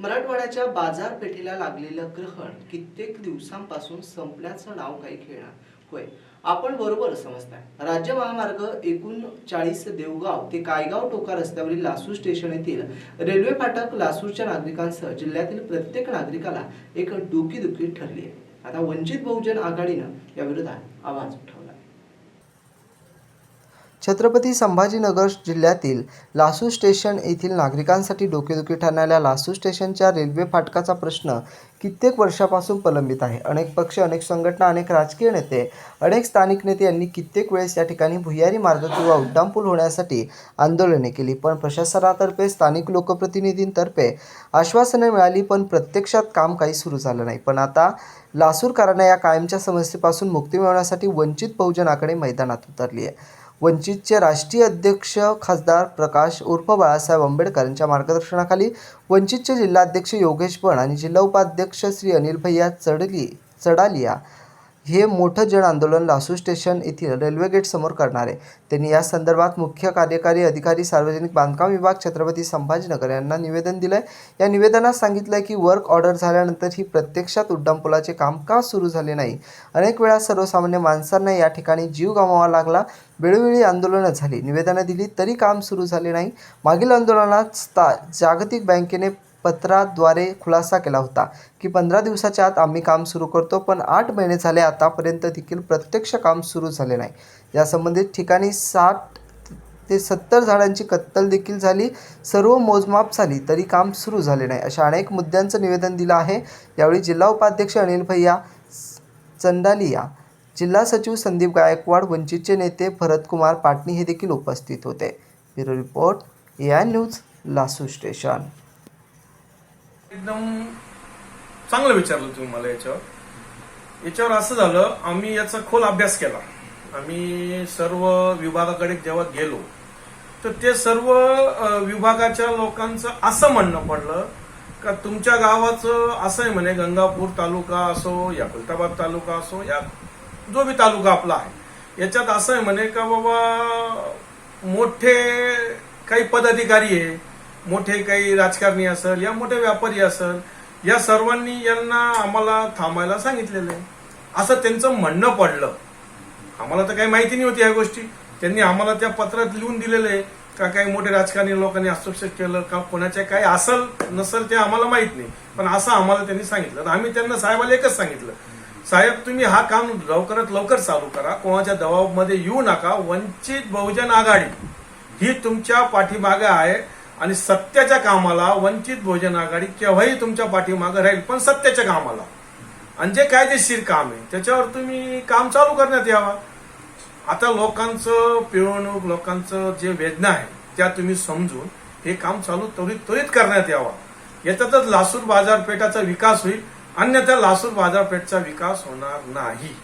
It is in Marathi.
मराठवाड्याच्या बाजारपेठेला लागलेलं ग्रहण कित्येक दिवसांपासून संपल्याचं नाव काही खेळणार. होय आपण बरोबर समजताय. राज्य महामार्ग एकूण चाळीस देवगाव ते कायगाव टोका रस्त्यावरील लासूर स्टेशन येथील रेल्वे फाटक लासूरच्या नागरिकांसह जिल्ह्यातील प्रत्येक नागरिकाला एक डोकीदुखी ठरली आहे आता वंचित बहुजन आघाडीनं या विरोधात आवाज उठवला. छत्रपती संभाजीनगर जिल्ह्यातील लासू स्टेशन येथील नागरिकांसाठी डोकेदुखी ठरणाऱ्या लासू स्टेशनच्या रेल्वे फाटकाचा प्रश्न कित्येक वर्षापासून प्रलंबित आहे. अनेक पक्ष अनेक संघटना अनेक राजकीय नेते अनेक स्थानिक नेते यांनी कित्येक वेळेस या ठिकाणी भुयारी मार्ग किंवा उड्डाणपूल होण्यासाठी आंदोलने केली. पण प्रशासनातर्फे स्थानिक लोकप्रतिनिधींतर्फे आश्वासने मिळाली पण प्रत्यक्षात काम काही सुरू झालं नाही. पण आता लासूरकरांना या कायमच्या समस्येपासून मुक्ती मिळवण्यासाठी वंचित बहुजन आकडे मैदानात उतरली आहे. वंचितचे राष्ट्रीय अध्यक्ष खासदार प्रकाश उर्फ बाळासाहेब आंबेडकर यांच्या मार्गदर्शनाखाली वंचितचे जिल्हाध्यक्ष योगेश पण आणि जिल्हा उपाध्यक्ष श्री अनिल भैया चढली चडालिया हे मोठं जन आंदोलन लासूर स्टेशन येथील रेल्वे गेट समोर करणार आहे. त्यांनी या संदर्भात मुख्य कार्यकारी अधिकारी सार्वजनिक बांधकाम विभाग छत्रपती संभाजीनगर यांना निवेदन दिलंय. या निवेदनात सांगितलंय की वर्क ऑर्डर झाल्यानंतर ही प्रत्यक्षात उड्डाणपुलाचे काम का सुरू झाले नाही? अनेक वेळा सर्वसामान्य माणसांना या ठिकाणी जीव गमावा लागला. वेळोवेळी आंदोलनं झाली. निवेदनं दिली तरी काम सुरू झाले नाही. मागील आंदोलनात जागतिक बँकेने पत्राद्वारे खुलासा केला होता की पंधरा दिवसाच्या आत आम्ही काम सुरू करतो पण आठ महिने झाले आतापर्यंत देखील प्रत्यक्ष काम सुरू झाले नाही. या संबंधित ठिकाणी साठ ते सत्तर झाडांची कत्तल देखील झाली सर्व मोजमाप झाली तरी काम सुरू झाले नाही अशा अनेक मुद्द्यांचं निवेदन दिलं आहे. यावेळी जिल्हा उपाध्यक्ष अनिल भैया चंडालिया जिल्हा सचिव संदीप गायकवाड वंचितचे नेते भरतकुमार पाटणी हे देखील उपस्थित होते. Bureau report A news Lasur station. एकदम चांगलं विचारलं तुम्ही मला याच्यावर. याच्यावर असं झालं आम्ही याचा खोल अभ्यास केला. आम्ही सर्व विभागाकडे जेव्हा गेलो तर ते सर्व विभागाच्या लोकांचं असं म्हणणं पडलं का तुमच्या गावाचं असं आहे म्हणे गंगापूर तालुका असो या खुलताबाद तालुका असो या जो बी तालुका आपला आहे याच्यात असं आहे म्हणे का बाबा मोठे काही पदाधिकारी आहे मोठे काही राजकारणी असेल या मोठे व्यापारी असेल या सर्वांनी यांना आम्हाला थांबायला सांगितलेलं आहे. असं त्यांचं म्हणणं पडलं. आम्हाला तर काही माहिती नाही होती या गोष्टी. त्यांनी आम्हाला त्या पत्रात लिहून दिलेलं आहे का काही मोठे राजकारणी लोकांनी हस्तक्षेप केलं का कोणाच्या काही असल नसल ते आम्हाला माहीत नाही. पण असं आम्हाला त्यांनी सांगितलं. तर आम्ही त्यांना साहेबाला एकच सांगितलं. साहेब तुम्ही हा काम लवकरात लवकर चालू करा. कोणाच्या दबावामध्ये येऊ नका. वंचित बहुजन आघाडी ही तुमच्या पाठीमागे आहे. आणि सत्याच्या कामाला वंचित भोजन आघाडी केव्हाही तुमच्या पाठीमागे राहील पण सत्याच्या कामाला. आणि जे कायदेशीर काम आहे त्याच्यावर तुम्ही काम चालू करण्यात यावा. आता लोकांचं पिळवणूक लोकांचं जे वेदना आहे त्या तुम्ही समजून हे काम चालू त्वरित त्वरित करण्यात यावा. याच्यातच लासूर बाजारपेठाचा विकास होईल. अन्यथा लासूर बाजारपेठचा विकास होणार नाही.